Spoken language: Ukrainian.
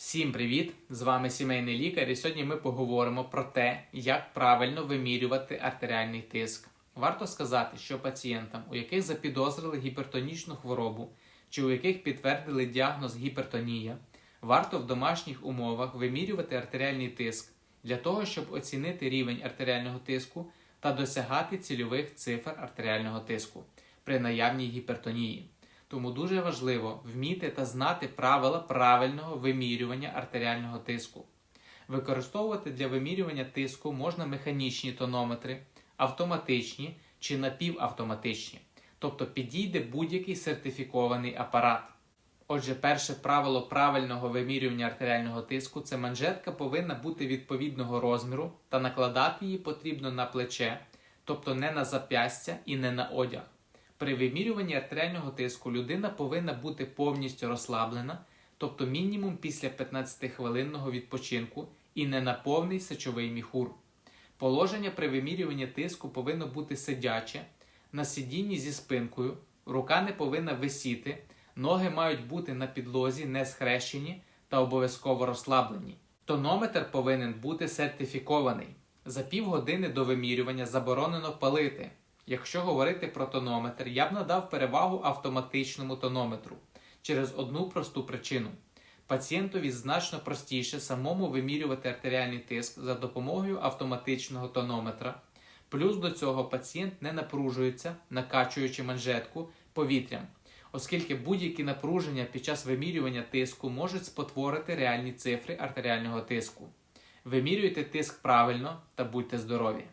Всім привіт! З вами сімейний лікар, і сьогодні ми поговоримо про те, як правильно вимірювати артеріальний тиск. Варто сказати, що пацієнтам, у яких запідозрили гіпертонічну хворобу чи у яких підтвердили діагноз гіпертонія, варто в домашніх умовах вимірювати артеріальний тиск для того, щоб оцінити рівень артеріального тиску та досягати цільових цифр артеріального тиску при наявній гіпертонії. Тому дуже важливо вміти та знати правила правильного вимірювання артеріального тиску. Використовувати для вимірювання тиску можна механічні тонометри, автоматичні чи напівавтоматичні, тобто підійде будь-який сертифікований апарат. Отже, перше правило правильного вимірювання артеріального тиску це манжетка повинна бути відповідного розміру та накладати її потрібно на плече, тобто не на зап'ястя і не на одяг. При вимірюванні артеріального тиску людина повинна бути повністю розслаблена, тобто мінімум після 15-хвилинного відпочинку і не на повний сечовий міхур. Положення при вимірюванні тиску повинно бути сидяче, на сидінні зі спинкою, рука не повинна висіти, ноги мають бути на підлозі не схрещені та обов'язково розслаблені. Тонометр повинен бути сертифікований. За півгодини до вимірювання заборонено палити. Якщо говорити про тонометр, я б надав перевагу автоматичному тонометру через одну просту причину. Пацієнтові значно простіше самому вимірювати артеріальний тиск за допомогою автоматичного тонометра. Плюс до цього пацієнт не напружується, накачуючи манжетку повітрям, оскільки будь-які напруження під час вимірювання тиску можуть спотворити реальні цифри артеріального тиску. Вимірюйте тиск правильно та будьте здорові!